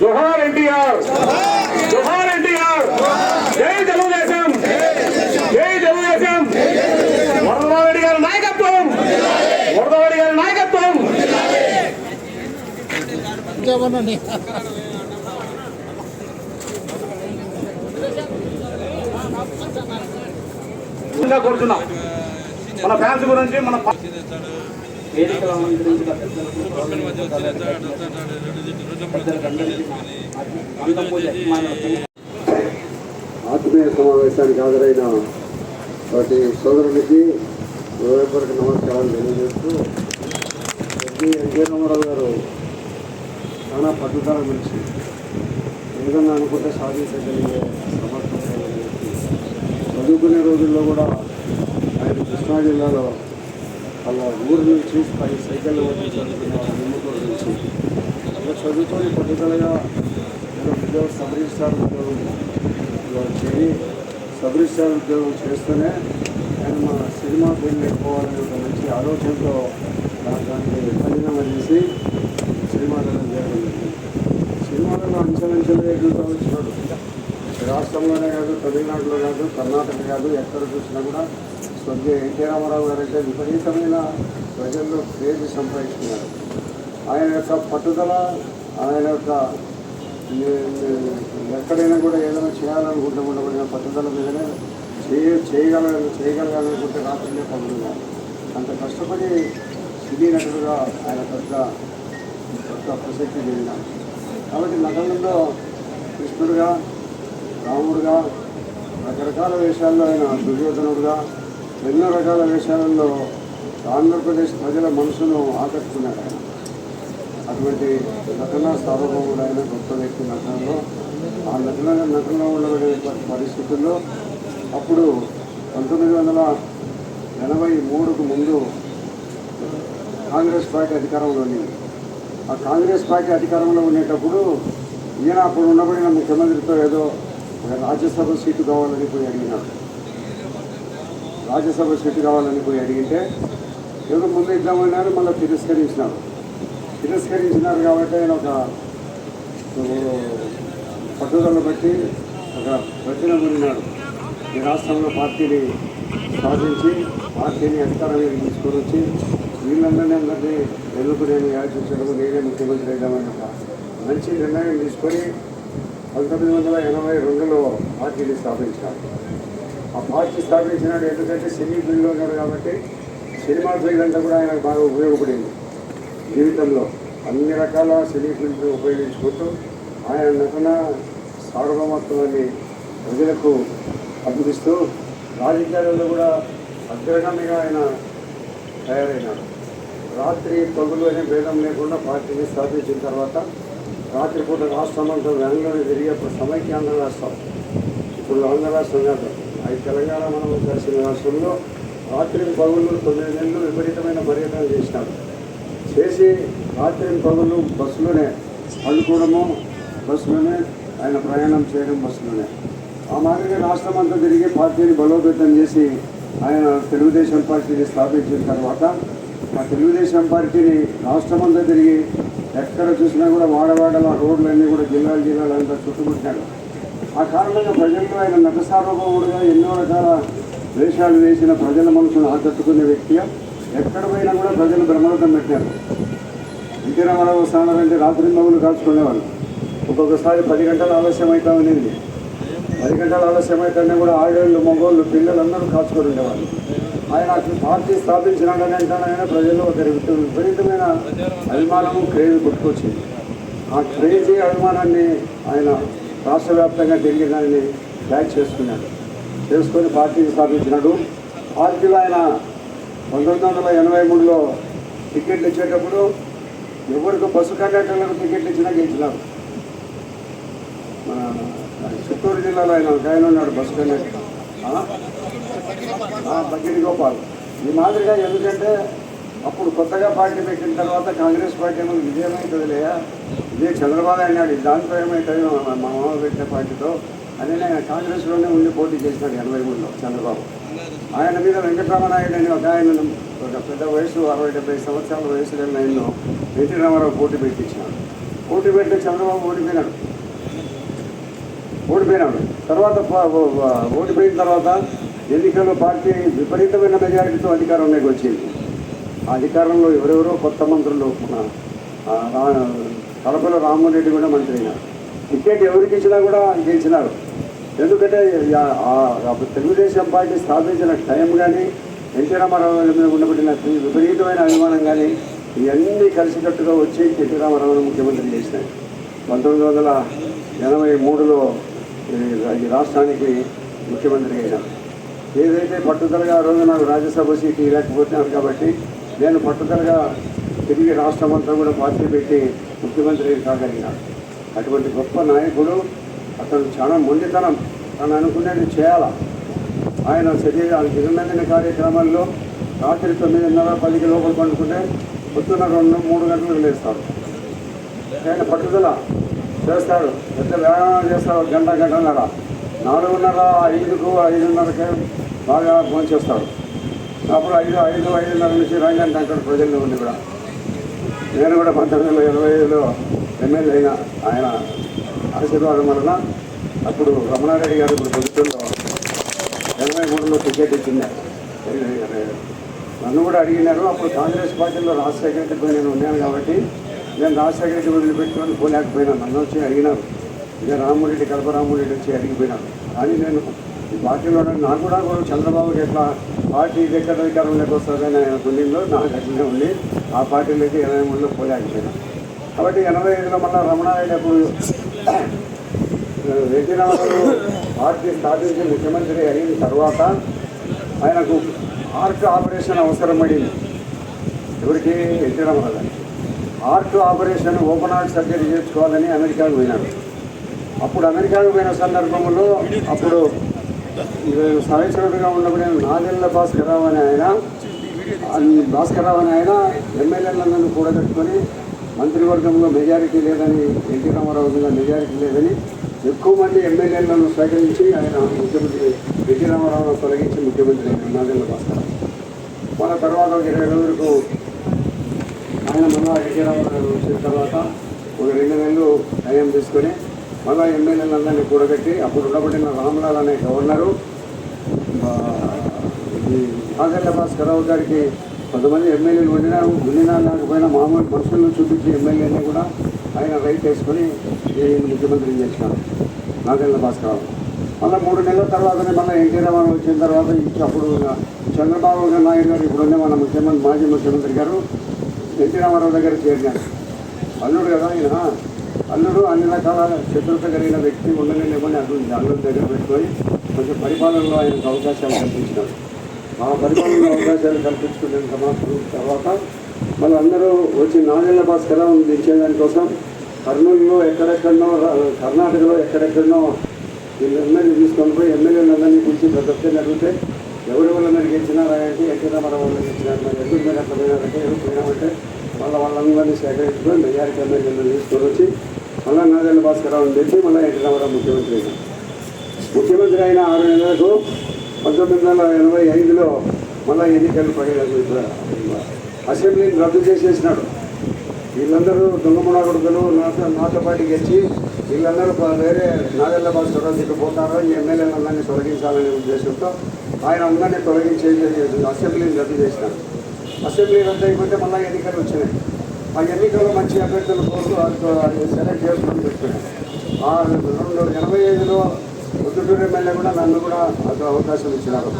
జోహార్ ఎన్టీఆర్. జోహార్ ఎన్టీఆర్. జై తెలుగుదేశం. జై తెలుగుదేశం. వరదరారెడ్డి గారి నాయకత్వం. వరదరారెడ్డి గారి నాయకత్వం. ఇంకా కోరుతున్నాం. మన ఫ్యాన్స్ గురించి మన వేదికలు అలంకరించిన ఆత్మీయ సమావేశానికి హాజరైన వాటి సోదరునికి హృదయపూర్వక నమస్కారాలు తెలియజేస్తూ ఎన్టీ రామారావు గారు చాలా పట్టుదల మనిషి ఏదన్నా అనుకుంటే సాధించగలిగే సమర్థమైన చదువుకునే రోజుల్లో కూడా ఆయన కృష్ణా జిల్లాలో వాళ్ళ ఊరు నుంచి పై సైకిల్ వచ్చి నిమ్మకూరు నుంచి ఇలా చదువుకొని పట్టుదలగా నేను ఉద్యోగం సబ్ ఉద్యోగం చేయి చేరి ఉద్యోగం చేస్తూనే నేను మా సినిమా ఫీల్డ్ వెళ్ళిపోవాలనే ఒక మంచి ఆలోచనతో దాన్ని దానికి కఠినంగా చేసి సినిమాలలో చేయడం సినిమాలలో అంచెలంచెలుగా ఎదుగుతూ వచ్చినాడు. రాష్ట్రంలోనే కాదు తమిళనాడులో కాదు కర్ణాటక కాదు ఎక్కడ చూసినా కూడా స్వర్గీయ ఎన్టీ రామారావు గారు విపరీతమైన ప్రజల్లో క్రేజ్ సంపాదిస్తున్నారు ఆయన యొక్క పట్టుదల ఆయన యొక్క ఎక్కడైనా కూడా ఏదైనా చేయాలనుకుంటే ఉండబడిన పట్టుదల మీదనే చేయ చేయగల చేయగలగాలనుకుంటే రాత్రినే పనులు అంత కష్టపడి సినీ నటుడుగా ఆయన పెద్ద పెద్ద ప్రసక్తి చెందినారు కాబట్టి నటనలో కృష్ణుడుగా రాముడుగా రకరకాల వేషాల్లో ఆయన దుర్యోధనుడుగా ఎన్నో రకాల విషయాలలో ఆంధ్రప్రదేశ్ ప్రజల మనసును ఆకట్టుకున్నాడు ఆయన. అటువంటి నటన సార్వభౌముడు ఆయన గొప్ప వ్యక్తి నటనలో. ఆ నటన నటనలో ఉండబడే పరిస్థితుల్లో అప్పుడు పంతొమ్మిది వందల ఎనభై మూడుకు ముందు కాంగ్రెస్ పార్టీ అధికారంలో ఉంది ఆ కాంగ్రెస్ పార్టీ అధికారంలో ఉండేటప్పుడు ఈయన అప్పుడు ఉండబడిన ముఖ్యమంత్రితో ఏదో రాజ్యసభ సీటు కావాలని పోయి అడిగినాడు. రాజ్యసభ సీటు కావాలని పోయి అడిగితే ఎవరు ముందు ఇద్దామన్నారు మళ్ళీ తిరస్కరించినారు. తిరస్కరించినారు కాబట్టి ఆయన ఒక పట్టుదల బట్టి ఒక ప్రతిన ఉన్నాడు ఈ రాష్ట్రంలో పార్టీని సాధించి పార్టీని అధికారానికి తీసుకొని వచ్చి వీళ్ళందరినీ అందరినీ ఎందుకు నేను యాచించడం నేనే ముఖ్యమంత్రి అయ్యామని ఒక మంచి నిర్ణయం తీసుకొని పంతొమ్మిది వందల ఎనభై రెండులో పార్టీని స్థాపించారు. ఆ పార్టీ స్థాపించినాడు ఎందుకంటే సినీ ఫీల్డ్లో ఉన్నాడు కాబట్టి సినిమా ఫీల్డ్ అంతా కూడా ఆయనకు బాగా ఉపయోగపడింది. జీవితంలో అన్ని రకాల సినీ ఫీల్డ్ ఉపయోగించుకుంటూ ఆయన నటన సార్వభౌమత్వాన్ని ప్రజలకు అందిస్తూ రాజకీయాలలో కూడా అగ్రగామిగా ఆయన తయారైనాడు. రాత్రి పగులు అనే భేదం లేకుండా పార్టీని స్థాపించిన తర్వాత రాత్రిపూట రాష్ట్రం అంతా వెనలోనే తిరిగి అప్పుడు సమైక్యాంధ్ర రాష్ట్రం ఇప్పుడు ఆంధ్ర రాష్ట్రం కాదు. అది తెలంగాణ మనం కలిసిన రాత్రి పగులు తొమ్మిది నెలలు విపరీతమైన పర్యటన చేసినాడు చేసి రాత్రి పగులు బస్సులోనే పండుకోవడము బస్సులోనే ఆయన ప్రయాణం చేయడం బస్సులోనే. ఆ మాదిరిగా రాష్ట్రం అంతా తిరిగి పార్టీని బలోపేతం చేసి ఆయన తెలుగుదేశం పార్టీని స్థాపించిన తర్వాత ఆ తెలుగుదేశం పార్టీని రాష్ట్రం అంతా తిరిగి ఎక్కడ చూసినా కూడా వాడవాడల రోడ్లన్నీ కూడా జిల్లాలు జిల్లాలంతా చుట్టుముట్టాడు ఆ కారణంగా ప్రజల్లో ఆయన నట సార్వభౌముడుగా ఎన్నో రకాల వేషాలు వేసిన ప్రజల మనసును ఆకట్టుకునే వ్యక్తిగా ఎక్కడ పోయినా కూడా ప్రజలు బ్రహ్మరథం పెట్టారు. ఎన్టీ రామారావు స్థానాలంటే రాత్రి మగులు కాల్చుకునేవాళ్ళు. ఒక్కొక్కసారి పది గంటలు ఆలస్యం అవుతా ఉండేది పది గంటలు ఆలస్యం అవుతానే కూడా ఆడేళ్ళు మగోళ్ళు పిల్లలు అందరూ కాల్చుకొని ఉండేవాళ్ళు. ఆయన పార్టీ స్థాపించినాడని అంటానైనా ప్రజల్లో ఒక విపరీతమైన అభిమానము క్రేజ్ పుట్టుకొచ్చింది ఆ క్రేజీ అభిమానాన్ని ఆయన రాష్ట్ర వ్యాప్తంగా తిరిగి దాన్ని ట్యాక్ చేసుకున్నాడు. చేసుకొని పార్టీని స్థాపించినాడు. పార్టీలో ఆయన పంతొమ్మిది వందల ఎనభై మూడులో టికెట్లు ఇచ్చేటప్పుడు ఎవరికి బస్సు కండక్టర్లకు టికెట్లు ఇచ్చినా గెలిచినారు. మన చిత్తూరు జిల్లాలో ఆయన ఒక ఆయన ఉన్నాడు బస్సు కండక్టర్. ఆ? గోపాల్. ఈ మాదిరిగా ఎందుకంటే అప్పుడు కొత్తగా పార్టీ పెట్టిన తర్వాత కాంగ్రెస్ పార్టీ ఏమో లేదా ఇదే చంద్రబాబు అన్నాడు దాంతో ఏమవుతుంది మా మామ పెట్టిన పార్టీతో. అని నేను కాంగ్రెస్లోనే ఉండి పోటీ చేసినాడు ఎనభై మూడులో చంద్రబాబు. ఆయన మీద వెంకటరామనాయుడు అని ఒక ఆయన ఒక పెద్ద వయసు అరవై డెబ్బై సంవత్సరాల వయసు కలిగిన ఆయన్ను ఎన్టీ రామారావు పోటీ పెట్టించినాడు. పోటీ పెట్టి చంద్రబాబు ఓడిపోయినాడు. ఓడిపోయినాడు. తర్వాత ఓడిపోయిన తర్వాత ఎన్నికల్లో పార్టీ విపరీతమైన మెజారిటీతో అధికారంలోకి వచ్చింది. అధికారంలో ఎవరెవరో కొత్త మంత్రులు మన రా- కడపలో రామ్మోహన్ రెడ్డి కూడా మంత్రి అయినారు టికెట్ ఎవరికి ఇచ్చినా కూడా గెలిచినారు. ఎందుకంటే తెలుగుదేశం పార్టీ స్థాపించిన టైం కానీ ఎన్టీ రామారావు మీద ఉండబడిన విపరీతమైన అభిమానం కానీ ఇవన్నీ కలిసికట్టుగా వచ్చి ఎన్టీ రామారావును ముఖ్యమంత్రి చేసినాయి. పంతొమ్మిది వందల ఎనభై మూడులో ఈ రాష్ట్రానికి ముఖ్యమంత్రి అయినారు. ఏదైతే పట్టుదలగా ఆ రోజు నాకు రాజ్యసభ సీట్ ఇవ్వలేకపోతున్నాను కాబట్టి నేను పట్టుదలగా తిరిగి రాష్ట్రం అంతా కూడా పార్టీ పెట్టి ముఖ్యమంత్రి కాగలిగినాడు అటువంటి గొప్ప నాయకుడు అతను చాలా మొండితనం. తను అనుకునేది చేయాలా? ఆయన శరీర దినదిన కార్యక్రమాల్లో రాత్రి తొమ్మిదిన్నర పదికి లోపల పండుకుంటే పొద్దున్న రెండు మూడు గంటలకు లేస్తాడు. ఆయన పట్టుదల చేస్తాడు. పెద్ద వ్యాయామం చేస్తాడు గంట గంటన్నర. నాలుగున్నర ఐదుకు ఐదున్నరకే బాగా భోంచేస్తాడు. అప్పుడు ఐదు ఐదు ఐదున్నర నుంచి రంగంటే అక్కడ ప్రజల్లో ఉంది కూడా. నేను కూడా పంతొమ్మిది వందల ఇరవై ఐదులో ఎమ్మెల్యే అయిన ఆయన ఆశీర్వాదం వలన అప్పుడు రమణారెడ్డి గారు ఇప్పుడు ప్రభుత్వంలో ఎనభై మూడులో టికెట్ ఇచ్చింది నన్ను కూడా అడిగినారు. అప్పుడు కాంగ్రెస్ పార్టీలో రాజశేఖర రెడ్డి నేను ఉన్నాను కాబట్టి నేను రాజశేఖర రెడ్డి వదిలిపెట్టుకొని పోలేకపోయినాను నన్ను వచ్చి అడిగినారు. ఇక రామరెడ్డి కడప రామరెడ్డి వచ్చి అడిగిపోయినాను కానీ నేను పార్టీలో నాకు కూడా కూడా చంద్రబాబుకి ఎట్లా పార్టీ దగ్గర అధికారంలోకి వస్తుందని ఆయన గుండెల్లో నాకు అట్లనే ఉండి ఆ పార్టీలోకి ఎనభై మూడులో పోలేకపోయినాను కాబట్టి ఎనభై ఐదులో మళ్ళీ రమణారెడ్డి అప్పుడు ఎన్టీ రామారావు పార్టీ స్థాపించి ముఖ్యమంత్రి అయిన తర్వాత ఆయనకు ఆర్ట్ ఆపరేషన్ అవసరం పడింది. ఎవరికి? NT Rama Rao heart operation open heart surgery చేసుకోవాలని అమెరికాకు పోయినాడు అప్పుడు అమెరికాకు పోయిన సందర్భంలో అప్పుడు సహచరుడిగా ఉన్నప్పుడు నాదెళ్ళ భాస్కరరావు అని ఆయన భాస్కర్ రావు అని ఆయన ఎమ్మెల్యేలందరినీ కూడగట్టుకొని మంత్రివర్గంలో మెజారిటీ లేదని ఎన్టీ రామారావు మీద మెజారిటీ లేదని ఎక్కువ మంది ఎమ్మెల్యేలను సేకరించి ఆయన ముఖ్యమంత్రి ఎన్టీ రామారావును తొలగించి ముఖ్యమంత్రి అయినారు నాదెళ్ళ భాస్కరరావు మన తర్వాత ఒక ఇరవై రోజులకు ఆయన మన ఎన్టీ రామారావు వచ్చిన తర్వాత ఒక రెండు నెలలు టైం తీసుకొని మళ్ళా ఎమ్మెల్యేలందరినీ కూడగట్టి అప్పుడు ఉండబడిన రామ్లాల్ అనే గవర్నరు ఆ, ఈ నాగల్ల భాస్కరరావు గారికి కొంతమంది ఎమ్మెల్యేలు ఉండినా ఉండినా లేకపోయినా మామూలు మనుషులను చూపించి ఎమ్మెల్యేని కూడా ఆయన రైట్ వేసుకొని ఈయన ముఖ్యమంత్రి చేసినారు నాగల్ల భాస్కరరావు. మళ్ళీ మూడు నెలల తర్వాతనే మళ్ళీ ఎన్టీ రామారావు వచ్చిన తర్వాత అప్పుడు చంద్రబాబు నాయుడు గారు ఇప్పుడున్న మన ముఖ్యమంత్రి మాజీ ముఖ్యమంత్రి గారు ఎన్టీ రామారావు దగ్గర చేరినారు. అల్లుడు కదా ఆయన అల్లుడు అన్ని రకాల శత్రుత కలిగిన వ్యక్తి ఉండలేమని అల్లుడు దగ్గర పెట్టుకొని కొంచెం పరిపాలనలో ఆయనకు అవకాశాలు కల్పించినారు. ఆ పరిపాలనలో అవకాశాలు కల్పించుకునే సమాప్తం తర్వాత మళ్ళీ అందరూ వచ్చి నాగేళ్ళ భాస్కరం దించేదానికోసం కర్నూలులో ఎక్కడెక్కడో కర్ణాటకలో ఎక్కడెక్కడనో వీళ్ళందరినీ తీసుకొని పోయి ఎమ్మెల్యేలందరినీ పిలిచి ప్రతి ఒక్కరిని అడిగితే ఎవరి వాళ్ళందరికీ గెలిచినారా అంటే ఎన్టీ రామారావు వాళ్ళకి గెలిచినారు మరి ఎందుకు మీరు అట్లా పోయినారంటే ఎందుకు పోయినామంటే మళ్ళీ వాళ్ళందరినీ సేకరించుకొని మెజారిటీ ఎమ్మెల్యేలను తీసుకొని వచ్చి మళ్ళీ నాగేళ్ళ భాస్కరరావుని చేసి మళ్ళీ ఎన్టీ రామారావు ముఖ్యమంత్రి అయినారు ముఖ్యమంత్రి అయిన ఆరు నెలలకు పంతొమ్మిది వందల ఎనభై ఐదులో మళ్ళీ ఎన్నికలు పడిన అసెంబ్లీని రద్దు చేసేసినాడు. వీళ్ళందరూ దొంగముడా కొడుకులు నాతో నాతో పాటు గెలిచి వీళ్ళందరూ వేరే నాగల్ల భాస్కరరావు దిక్కు పోతారో? ఈ ఎమ్మెల్యేలందరినీ తొలగించాలనే ఉద్దేశంతో ఆయన అందరినీ తొలగించే అసెంబ్లీని రద్దు చేసినాడు. అసెంబ్లీ రద్దు అయిపోతే మళ్ళీ ఎన్నికలు వచ్చినాయి. ఆ ఎన్నికల్లో మంచి అభ్యర్థుల కోసం సెలెక్ట్ చేసుకుని పెట్టాను ఆ రెండు ఎనభై ఐదులో పొద్దుటూరు ఎమ్మెల్యే కూడా నన్ను కూడా ఒక అవకాశం ఇచ్చినారు.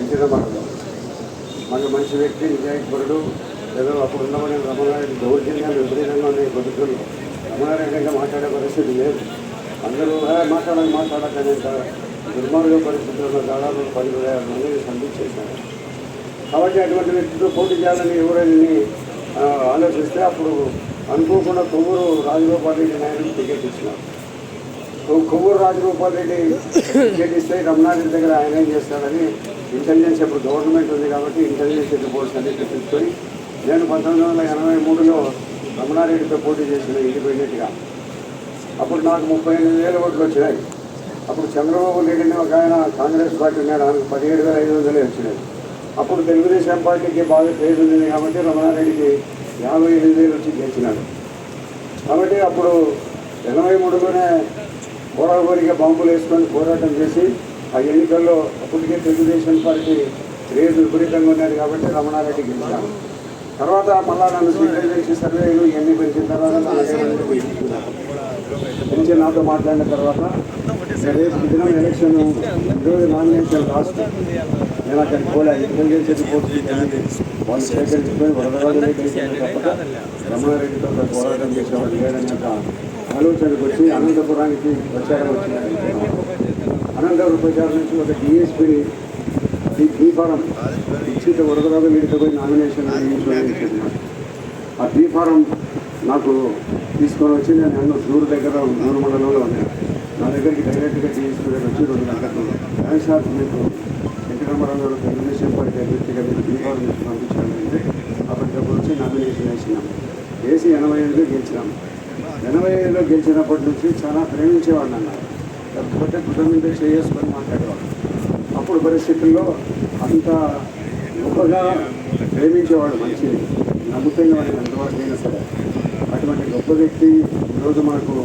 ఎన్టీ రామారావు మనకు మంచి వ్యక్తి నిజాయితీపరుడు ఏదో అప్పుడు ఉన్నమని రమణారెడ్డి దౌర్జన్యాలు విపరీతంగా ఉన్నాయి పొద్దుటూరు రమణారెడ్డిగా మాట్లాడే పరిస్థితి లేదు. అందరూ మాట్లాడాలి మాట్లాడకనే దుర్మార్గ పరిస్థితుల్లో దాదాపు పది వేల మందిని సంధించేశారు. కాబట్టి అటువంటి వ్యక్తితో పోటీ చేయాలని ఎవరైనా ఆలోచిస్తే అప్పుడు అనుకోకుండా కొవ్వూరు రాజగోపాల్ రెడ్డి నాయుడు టికెట్ ఇచ్చినారు. కొవ్వూరు రాజగోపాల్ రెడ్డి టికెట్ ఇస్తే రమణారెడ్డి దగ్గర ఆయన ఏం చేస్తాడని ఇంటెలిజెన్స్ ఇప్పుడు గవర్నమెంట్ ఉంది కాబట్టి ఇంటెలిజెన్స్ రిపోర్ట్స్ అన్ని తెలుసుకొని నేను పంతొమ్మిది వందల ఎనభై మూడులో రమణారెడ్డితో పోటీ చేసిన ఇండిపెండెంట్గా. అప్పుడు నాకు ముప్పై ఎనిమిది వేల ఓట్లు వచ్చినాయి. అప్పుడు చంద్రబాబు నాయుడు ఒక ఆయన కాంగ్రెస్ పార్టీ ఉన్నాడు ఆయనకు పదిహేడు వేల ఐదు వందలే వచ్చినాయి. అప్పుడు తెలుగుదేశం పార్టీకి బాగా పేరు ఉంది కాబట్టి రమణారెడ్డికి యాభై ఎనిమిది వేలు వచ్చి గెలిచినాడు. కాబట్టి అప్పుడు ఎనభై మూడులోనే గోడగోరిగా బాంబులు వేసుకొని పోరాటం చేసి ఆ ఎన్నికల్లో అప్పటికే తెలుగుదేశం పార్టీ రేటు విపరీతంగా ఉన్నారు కాబట్టి రమణారెడ్డి గెలిచాను తర్వాత మళ్ళా నన్ను స్వీకరించి సర్వేలు ఇవన్నీ పెంచిన తర్వాత పెంచి నాతో మాట్లాడిన తర్వాత రేపు దినం ఎలక్షన్ ఈరోజు నామినేషన్ లాస్ట్ నేను అక్కడ పోలే. ఇంటెలిజెన్స్ రిపోర్ట్ వాళ్ళు సేకరించుకొని వరదరాజు తప్పక రమణారెడ్డితో పోరాటం చేసేవాడు లేడని ఆలోచనకు వచ్చి అనంతపురానికి ప్రచారం వచ్చింది అనంతపురం ప్రచారం నుంచి ఒక డిఎస్పీని బీ ఫారం ఇచ్చి వరదరాజు వీడితో పోయి నామినేషన్ వేయించుకున్నాను ఆ బీ ఫారం నాకు తీసుకొని వచ్చి నేను ఎన్నో దూరు దగ్గర దూరు మండలంలో ఉన్నాను నా దగ్గరికి డైరెక్ట్గా తీసుకుని వచ్చి రెండు గంటలకు "ఏం సార్ మీకు వెంకటరామారావు గారు తెలుగుదేశం పార్టీ అభ్యర్థిగా మీరు బీ ఫారం పంపించాలంటే అప్పటికప్పుడు వచ్చి నామినేషన్ వేసినాం. వేసి ఎనభై ఏడులో గెలిచినాం. ఎనభై ఏడులో గెలిచినప్పటి నుంచి చాలా ప్రేమించేవాడిని అన్నారు. లేకపోతే కుటుంబంతో చేసుకొని మాట్లాడేవాడు. అప్పుడు పరిస్థితుల్లో అంత గొప్పగా ప్రేమించేవాడు మంచి నమ్ముతున్న వాడిని ఎంతవరకు అయినా సరే. అటువంటి గొప్ప వ్యక్తి ఈరోజు మనకు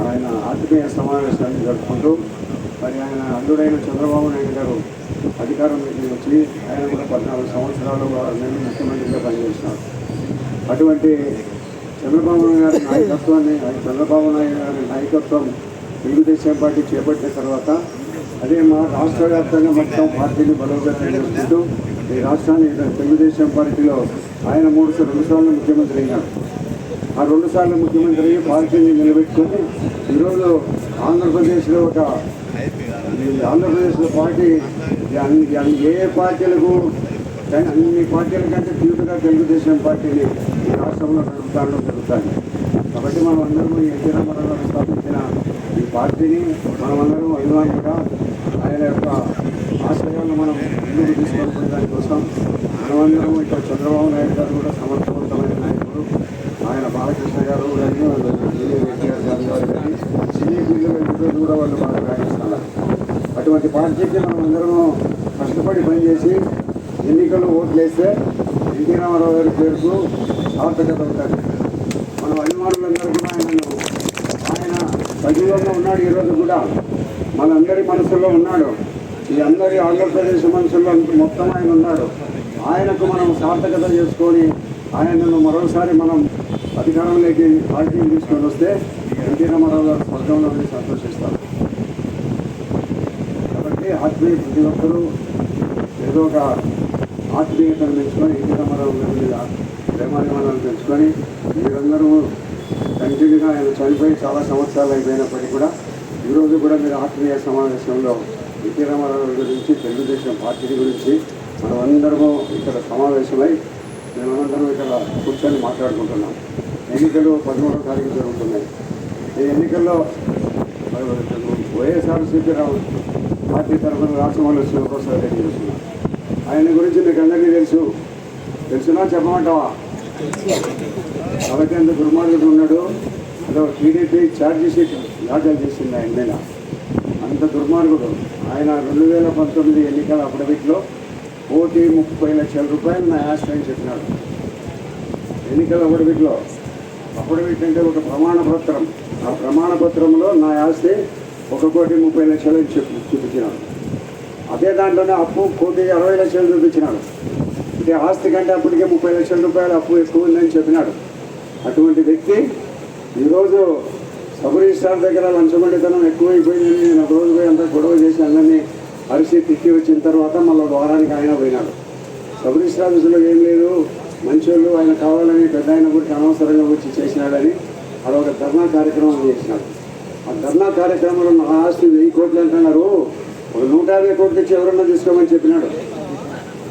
ఆయన ఆత్మీయ సమావేశాన్ని జరుపుకుంటూ మరి ఆయన అల్లుడైన చంద్రబాబు నాయుడు గారు అధికారంలోకి వచ్చి ఆయన కూడా పద్నాలుగు సంవత్సరాలు నేను ముఖ్యమంత్రిగా పనిచేస్తున్నాను అటువంటి చంద్రబాబు నాయుడు గారి నాయకత్వాన్ని చంద్రబాబు నాయుడు గారి నాయకత్వం తెలుగుదేశం పార్టీ చేపట్టిన తర్వాత అదే మా రాష్ట్ర వ్యాప్తంగా మొత్తం పార్టీని బలోపేతం చేసుకుంటూ ఈ రాష్ట్రాన్ని తెలుగుదేశం పార్టీలో ఆయన మూడు రెండు సార్లు ముఖ్యమంత్రి అయినారు. ఆ రెండు సార్లు ముఖ్యమంత్రి అయ్యి పార్టీని నిలబెట్టుకొని ఈరోజు ఆంధ్రప్రదేశ్లో ఒక ఆంధ్రప్రదేశ్లో పార్టీ ఏ పార్టీలకు అన్ని పార్టీల కంటే తీవ్రంగా తెలుగుదేశం పార్టీని ఈ రాష్ట్రంలో నడుపుతాడడం జరుగుతుంది. కాబట్టి మనం అందరం ఈ ఎన్టీ రామారావు స్థాపించిన ఈ పార్టీని మనమందరం అభిమానులుగా ఆయన యొక్క ఆశయాలను మనం ముందుకు తీసుకొని దానికోసం మనమందరం ఇక్కడ చంద్రబాబు నాయుడు గారు కూడా సమర్థవంతమైన నాయకుడు ఆయన బాలకృష్ణ గారు కానీ వాళ్ళు ఎన్టీఆర్ గారు గారు కానీ సినీ ఫీల్డ్లో కూడా వాళ్ళు బాగా రాణిస్తున్నారు అటువంటి పార్టీకి మనం అందరం కష్టపడి పనిచేసి ఎన్నికల్లో ఓట్లేస్తే ఎన్టీ రామారావు గారి పేరుకు సార్థకత ఉంటుంది. మన అభిమానులందరూ కూడా ఆయన ఆయన సజీవంగా ఉన్నాడు ఈరోజు కూడా. మనందరి మనసులో ఉన్నాడు. ఈ అందరి ఆంధ్రప్రదేశ్ మనసుల్లో మొత్తం ఆయన ఉన్నాడు. ఆయనకు మనం సార్థకత చేసుకొని ఆయనను మరోసారి మనం అధికారంలోకి పార్టీని తీసుకొని వస్తే ఎన్టీ రామారావు గారు స్వర్గంలో సంతోషిస్తారు. కాబట్టి ఆత్మీయ ప్రతి ఒక్కరూ ఏదో ఒక ఆత్మీయతను పెంచుకొని ఎన్టీ రామారావు గారి మీద ప్రేమాభిమానాలు పెంచుకొని మీరందరూ కంటిన్యూగా ఆయన చనిపోయి చాలా సంవత్సరాలు అయిపోయినప్పటికీ కూడా ఈరోజు కూడా మీరు ఆత్మీయ సమావేశంలో ఎన్టీ రామారావు గారి గురించి తెలుగుదేశం పార్టీ గురించి మనం అందరము ఇక్కడ సమావేశమై మేమందరం ఇక్కడ కూర్చొని మాట్లాడుకుంటున్నాం. ఎన్నికలు పదమూడవ తారీఖు జరుగుతున్నాయి. ఈ ఎన్నికల్లో వైఎస్ఆర్సీపీ పార్టీ తరఫున రాష్ట్రంలో శివప్రసాద్ రెడ్డి చేస్తున్నారు. ఆయన గురించి మీకు అందరికీ తెలుసు. తెలుసునా? చెప్పమంటావా? కాబట్టి అంత దుర్మార్గుడు ఉన్నాడు. అదో టీడీపీ ఛార్జ్ షీట్ దాఖలు చేసింది ఆయన మీద అంత దుర్మార్గుడు. ఆయన రెండు వేల పంతొమ్మిది ఎన్నికల అఫిడవిట్లో కోటి ముప్పై లక్షల రూపాయలు నా ఆస్తి అని చెప్పినాడు. ఎన్నికల అఫిడవిట్లో అఫిడవిట్ అంటే ఒక ప్రమాణ పత్రం. ఆ ప్రమాణ పత్రంలో నా ఆస్తి ఒక కోటి ముప్పై లక్షలు చెప్పి చూపించినాడు. అదే దాంట్లోనే అప్పు కోటి అరవై లక్షలు చూపించినాడు. అంటే ఆస్తి కంటే అప్పటికే ముప్పై లక్షల రూపాయలు అప్పు ఎక్కువ ఉందని చెప్పినాడు. అటువంటి వ్యక్తి ఈరోజు సబ్ రిజిస్ట్రార్ దగ్గర లంచగొండితనం ఎక్కువైపోయిందని నేను ఒక రోజు పోయి అంతా గొడవ చేసి అందరినీ అరిసి తిట్టి వచ్చిన తర్వాత మళ్ళీ వారానికి ఆయన పోయినాడు. సబ్ రిజిస్ట్రార్ ఆఫీసులో ఏం లేదు మంచోళ్ళు ఆయన కావాలని పెద్ద ఆయన కూడా అనవసరంగా వచ్చి చేసినాడని అదొక ధర్నా కార్యక్రమం చేసినాడు. ఆ ధర్నా కార్యక్రమంలో నా ఆస్తి వెయ్యి కోట్లు అంటున్నారు. ఒక నూట యాభై కోట్లు ఇచ్చి ఎవరన్నా తీసుకోమని చెప్పినాడు.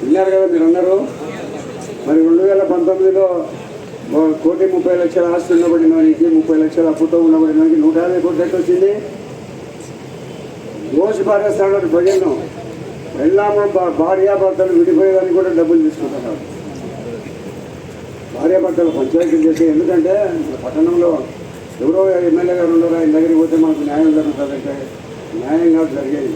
విన్నారు కదా మీరందరూ? మరి రెండు వేల పంతొమ్మిదిలో కోటి ముప్పై లక్షల ఆస్తి ఉండబడిన వానికి ముప్పై లక్షల అప్పుతో ఉండబడిన వానికి నూట యాభై కోట్ల ఎట్లా వచ్చింది దోషి పారేస్తాడు ప్రజలను వెళ్ళాము భార్యాభర్తలు విడిపోయేదానికి కూడా డబ్బులు తీసుకుంటున్నారు. భార్యాభర్తలు పంచాయతీలు చేసి ఎందుకంటే పట్టణంలో ఎవరో ఎమ్మెల్యే గారు ఉండరు ఆయన దగ్గరికి పోతే మనకు న్యాయం జరుగుతుందంటే న్యాయం కాదు జరిగేది.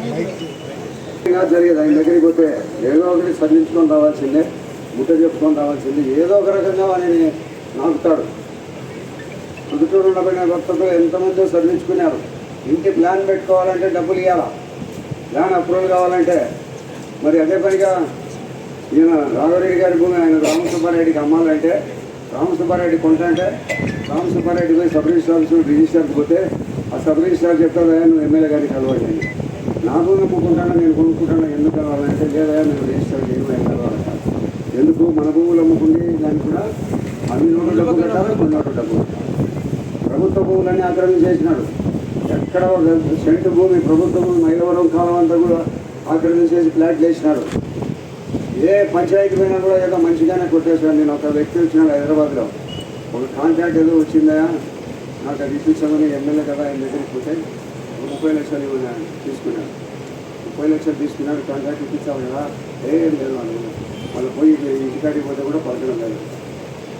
ఇంకా జరిగేది ఆయన దగ్గరికి పోతే ఏదో ఒకటి సంధించుకొని రావాల్సిందే ముట్ట చెప్పుకొని రావాల్సిందే ఏదో ఒక రకంగా వాడిని నాకుతాడు. పుదుటూరు ఉండబడిన భక్తులు ఎంతమంది సర్దించుకున్నారు ఇంటి ప్లాన్ పెట్టుకోవాలంటే డబ్బులు ఇవ్వాలా ప్లాన్ అప్రూవల్ కావాలంటే మరి అదే పనిగా ఈయన రాఘవరెడ్డి గారి భూమి ఆయన రామసుబ్బారెడ్డికి అమ్మాలంటే రామసుబ్బారెడ్డి కొంట అంటే రామసుబ్బారెడ్డి పోయి సబ్ రిజిస్టర్ రిజిస్టర్కి పోతే ఆ సబ్ రిజిస్టర్ చెప్తారు నువ్వు ఎమ్మెల్యే గారికి కలవండి. నాకు నమ్ముకుంటాను అమ్ముకుంటాను నేను కొనుక్కుంటాను ఎందుకు కావాలంటే లేదా నేను రిజిస్టర్ చేయడం కలవాలంట ఎందుకు? మన భూములు అమ్ముకుంటే దానికి కూడా అన్ని నోటు డబ్బు కట్టాలి కొన్ని డబ్బు ప్రభుత్వ భూములన్నీ ఆక్రమించేసినాడు ఎక్కడ సెంటు భూమి ప్రభుత్వ భూమి మైలవరం కాలం అంతా కూడా ఆక్రమించేసి ఫ్లాట్లు వేసినాడు ఏ పంచాయతీ పోయినా కూడా ఏదో మంచిగానే కొట్టేశాను నేను ఒక వ్యక్తి వచ్చినాడు హైదరాబాద్లో. ఒక కాంట్రాక్ట్ ఏదో వచ్చిందా? నాకు అది ఇప్పించమని ఎమ్మెల్యే కదా ఆయన దగ్గరికి పోతే ముప్పై లక్షలు ఇవ్వని తీసుకున్నాడు. ముప్పై లక్షలు తీసుకున్నాడు కాంట్రాక్ట్ ఇప్పించాము కదా ఏం లేదు వాళ్ళు. వాళ్ళు పోయి ఇంటికాడికి పోతే కూడా పలకడం లేదు.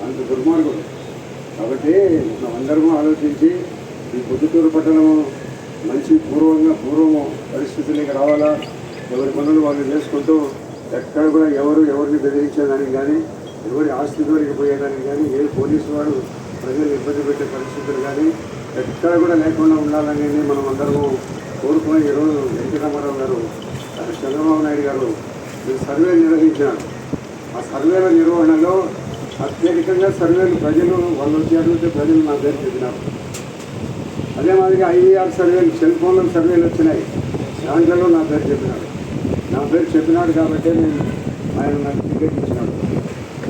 అంత దుర్మార్గుడు. కాబట్టి అందరము ఆలోచించి ఈ పొద్దుటూరు పట్టణము మంచి పూర్వంగా పూర్వము పరిస్థితులకి రావాలా? ఎవరి పనులు వాళ్ళు చేసుకుంటూ ఎక్కడ కూడా ఎవరు ఎవరిని బెదిరించేదానికి కానీ ఎవరి ఆస్తి దూరికి పోయేదానికి కానీ ఏ పోలీసు వాడు ప్రజలు ఇబ్బంది పెట్టే పరిస్థితులు కానీ ఎక్కడ కూడా లేకుండా ఉండాలని మనం అందరము కోరుకుని ఈరోజు ఎన్టీ రామారావు గారు చంద్రబాబు నాయుడు గారు ఈ సర్వే నిర్వహించారు. ఆ సర్వేల నిర్వహణలో అత్యధికంగా సర్వేలు ప్రజలు వాళ్ళు వచ్చి ప్రజలు నా పేరు చెప్పినారు. అదే మాదిరిగా ఐవీఆర్ సర్వేలు సెల్ ఫోన్ల సర్వేలు వచ్చినాయి. దాంట్లో నా పేరు చెప్పినాడు నా పేరు చెప్పినాడు కాబట్టి నేను ఆయన నాకు టికెట్ ఇచ్చినాడు.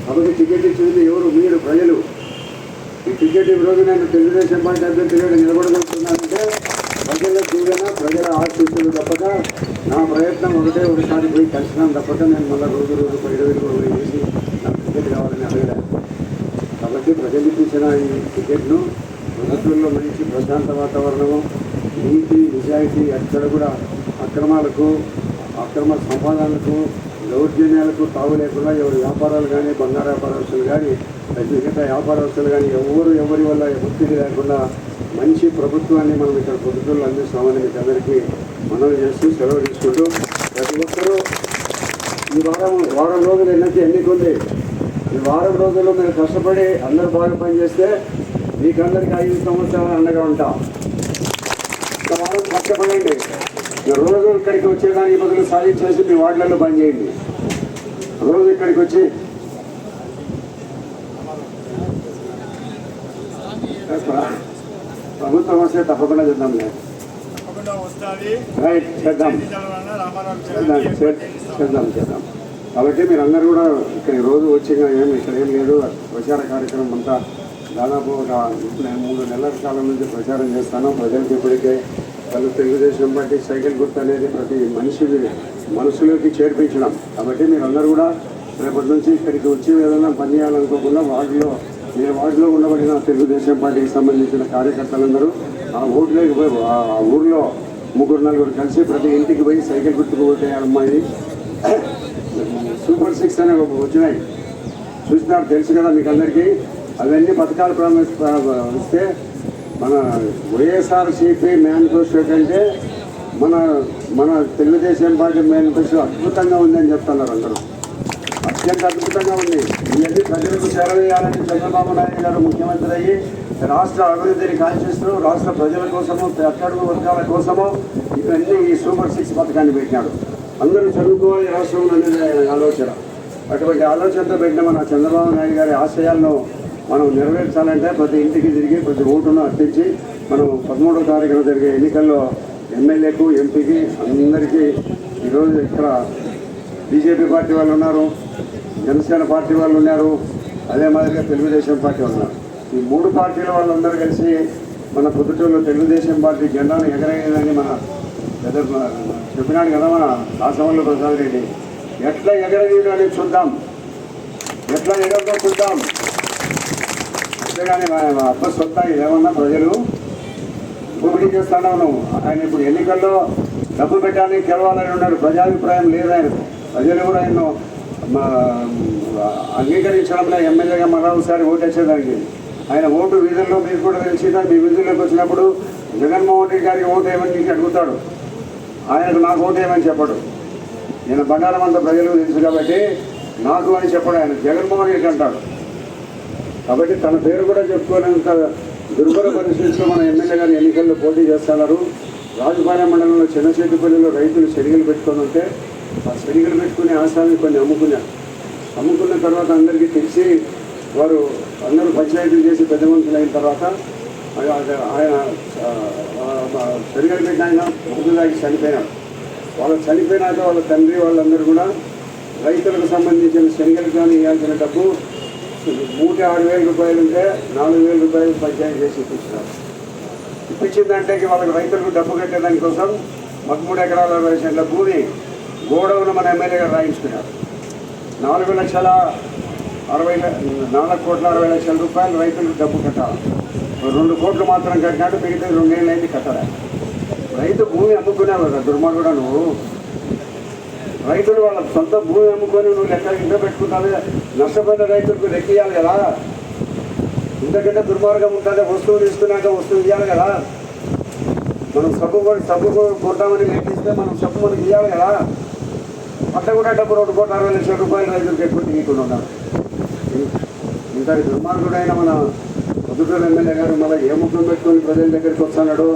కాబట్టి టికెట్ ఇచ్చింది ఎవరు మీరు ప్రజలు టికెట్ ఈ రోజు నేను తెలుగుదేశం పార్టీ అభ్యర్థిగా నిలబడగలుగుతున్నానంటే ప్రజల చూడన ప్రజల ఆశీస్సులు తప్పక. నా ప్రయత్నం ఒకటే ఒకసారి పోయి కలిసినాను తప్పక. నేను మళ్ళీ రోజు రోజు బయట వెళ్ళి చేసి నాకు టికెట్ కావాలని అడగలేదు కాబట్టి ప్రజలు ఇచ్చిన ఈ టికెట్ను ప్రభుత్వంలో మంచి ప్రశాంత వాతావరణము నీతి నిజాయితీ ఎక్కడ కూడా అక్రమాలకు అక్రమ సంపాదనలకు దౌర్జన్యాలకు తావు లేకుండా ఎవరి వ్యాపారాలు కానీ బంగారు వ్యాపారస్తులు కానీ మిగతా వ్యాపారస్తులు కానీ ఎవరు ఎవరి వల్ల ఒత్తిడి లేకుండా మంచి ప్రభుత్వాన్ని మనం ఇక్కడ ప్రభుత్వంలో అందిస్తామని మీకు అందరికీ మనవి చేస్తూ సెలవు తీసుకుంటూ ప్రతి ఒక్కరూ ఈ వారం వారం రోజులు ఎన్నైతే ఎన్నికుంది? ఈ వారం రోజుల్లో మీరు కష్టపడి అందరూ బాగా పనిచేస్తే మీకందరికీ ఐదు సంవత్సరాలు అండగా ఉంటాం. వారం కష్టపడండి. రోజు ఇక్కడికి వచ్చేదానికి బదులు సాధించేసి మీ వార్డులలో పనిచేయండి. రోజు ఇక్కడికి వచ్చి ప్రభుత్వం వస్తే తప్పకుండా వస్తుంది. రైట్ చేద్దాం. చేద్దాం చేద్దాం చేద్దాం కాబట్టి మీరు అందరూ కూడా ఇక్కడ రోజు వచ్చి ఏం ఇక్కడ ఏం లేదు. ప్రచార కార్యక్రమం అంతా దాదాపు ఒక నేను మూడు నెలల కాలం నుంచి ప్రచారం చేస్తాను. ప్రజలకు ఇప్పటికే వాళ్ళు తెలుగుదేశం పార్టీ సైకిల్ గుర్తు అనేది ప్రతి మనిషి మనసులోకి చేర్పించడం. కాబట్టి మీరు అందరూ కూడా రేపటి నుంచి ఇక్కడికి వచ్చి ఏదైనా పని చేయాలనుకోకుండా వార్డులో మీరు వార్డులో ఉండబడిన తెలుగుదేశం పార్టీకి సంబంధించిన కార్యకర్తలందరూ ఆ ఓట్లోకి పోయి ఆ ఊర్లో ముగ్గురు నలుగురు కలిసి ప్రతి ఇంటికి పోయి సైకిల్ గుర్తుకు పోతే అమ్మాయి సూపర్ సిక్స్ అనే ఒక వచ్చినాయి. చూసినారు తెలుసు కదా మీకు అందరికీ అవన్నీ పథకాలు ప్రామిస్ మన వైఎస్ఆర్సీపీ మేనిఫెస్టో కంటే మన మన తెలుగుదేశం పార్టీ మేనిఫెస్టో అద్భుతంగా ఉందని చెప్తున్నారు అందరూ. అత్యంత అద్భుతంగా ఉంది. ఇవన్నీ ప్రజలకు చేరవేయాలని చంద్రబాబు నాయుడు గారు ముఖ్యమంత్రి అయ్యి రాష్ట్ర అభివృద్ధిని కాల్చేస్తూ రాష్ట్ర ప్రజల కోసము అట్టడుగు వర్గాల కోసము ఇవన్నీ ఈ సూపర్ సిక్స్ పథకాన్ని పెట్టినాడు. అందరూ చదువుకోవాలి రాష్ట్రంలో అనేది ఆలోచన. అటువంటి ఆలోచనతో పెట్టిన మన చంద్రబాబు నాయుడు గారి ఆశయాలను మనం నెరవేర్చాలంటే ప్రతి ఇంటికి తిరిగి ప్రతి ఓటును అర్పించి మనం పదమూడో తారీఖున జరిగే ఎన్నికల్లో ఎమ్మెల్యేకు ఎంపీకి అందరికీ ఈరోజు ఇక్కడ బీజేపీ పార్టీ వాళ్ళు ఉన్నారు జనసేన పార్టీ వాళ్ళు ఉన్నారు అదే మాదిరిగా తెలుగుదేశం పార్టీ వాళ్ళు ఉన్నారు. ఈ మూడు పార్టీల వాళ్ళందరూ కలిసి మన పొద్దుటూరులో తెలుగుదేశం పార్టీ జెండాను ఎగరేయదని మన పెద్ద చెప్పినాడు కదా మన రాసవల్లి ప్రసాద్ రెడ్డి. ఎట్లా ఎగరగీయడానికి చూద్దాం. ఎట్లా ఎగరదో చూద్దాం. అంతేగాని అప్ప మా సొంత ఏమన్నా ప్రజలు పోటీ చేస్తాను నువ్వు. ఆయన ఇప్పుడు ఎన్నికల్లో డబ్బు పెట్టడానికి గెలవాలని ఉన్నాడు. ప్రజాభిప్రాయం లేదు ఆయనకు. ప్రజలు కూడా ఆయన అంగీకరించడంలో ఎమ్మెల్యేగా మరోసారి ఓటేసేదానికి ఆయన ఓటు వీధుల్లో మీకు కూడా తెలిసిందా? మీ వీధుల్లోకి వచ్చినప్పుడు జగన్మోహన్ రెడ్డి గారికి ఓటు ఏమని అడుగుతాడు. ఆయనకు నాకు ఓటేయమని చెప్పడు. నేను బంగారం అంత ప్రజలకు తెలుసు కాబట్టి నాకు అని చెప్పడు ఆయన. జగన్మోహన్ రెడ్డి అంటాడు. కాబట్టి తన పేరు కూడా చెప్పుకోలేంత దుర్భర పరిస్థితుల్లో మన ఎమ్మెల్యే గారు ఎన్నికల్లో పోటీ చేస్తున్నారు. రాజుపాలెం మండలంలో చిన్నచెట్టుపల్లిలో రైతులు శనిగలు పెట్టుకోనుంటే ఉంటే ఆ శనిగలు పెట్టుకునే ఆశాన్ని కొన్ని అమ్ముకున్నారు. అమ్ముకున్న తర్వాత అందరికీ తెలిసి వారు అందరూ పంచాయతీలు చేసి పెద్ద మనుషులు అయిన తర్వాత ఆయన ఆయన శనిగలు పెట్టిన ఆయన ముగ్గురు దాకి చనిపోయినాడు. వాళ్ళు చనిపోయినాక వాళ్ళ తండ్రి వాళ్ళందరూ కూడా రైతులకు సంబంధించిన శనిగలు కానీ ఇవ్వాల్సిన డబ్బు మూట ఆరు వేల రూపాయలు ఉంటే నాలుగు వేల రూపాయలు పంచాయతీ చేసి ఇప్పించినారు. ఇప్పించిందంటే వాళ్ళకి రైతులకు డబ్బు కట్టేదానికోసం కోసం పదమూడు ఎకరాల వేసిన భూమి గోడౌన్ మన ఎమ్మెల్యే గారు రాయించుకున్నారు. నాలుగు లక్షల అరవై నాలుగు కోట్ల అరవై లక్షల రూపాయలు రైతులకు డబ్బు కట్టాలి. రెండు కోట్లు మాత్రం కట్టినాడు మిగతా రెండేళ్ళు అయింది కట్టాలి. రైతు భూమి అమ్ముకున్నావు కదా దుర్మార్గుడు నువ్వు రైతులు వాళ్ళ సొంత భూమి అమ్ముకొని నువ్వు లెక్క ఇంట్లో పెట్టుకుంటావు నష్టపోయిన రైతులకు లెక్కియాలి ఇవ్వాలి కదా. ఇంతకంటే దుర్మార్గం ఉంటుంది వస్తువు తీసుకున్నాక వస్తువు ఇవ్వాలి కదా. మనం సబ్బు సబ్బు కొ- లెక్కిస్తే మనం సబ్బు మనకి ఇవ్వాలి కదా. పంట కూడా డబ్బు రెండు కోట్ల అరవై లక్షల రూపాయలు రైతులు ఎక్కువ తీయకుండా ఉన్నారు ఇంత దుర్మార్గుడైన మన పొద్దుటూరు ఎమ్మెల్యే గారు మళ్ళీ ఏ ముఖం పెట్టుకొని ప్రజల దగ్గరికి వస్తున్నాడు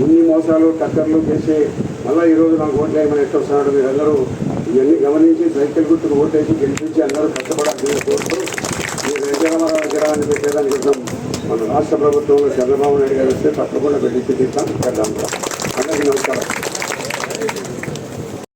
ఉన్ని మోసాలు టక్కర్లు చేసి మళ్ళీ ఈరోజు నాకు ఓట్లు వేయమని ఎట్టు వస్తున్నాడు మీరందరూ ఇవన్నీ గమనించి సైకిల్ గుర్తుకు ఓటేసి గెలిపించి అందరూ కష్టపడాలని కోరుతూ మీరు రెడ్డిరామారావు విగ్రహాన్ని పెట్టేదాని కోసం మన రాష్ట్ర ప్రభుత్వంలో చంద్రబాబు నాయుడు గారు వస్తే తప్పకుండా పెట్టించి తీస్తాం అందరికీ నమస్కారం.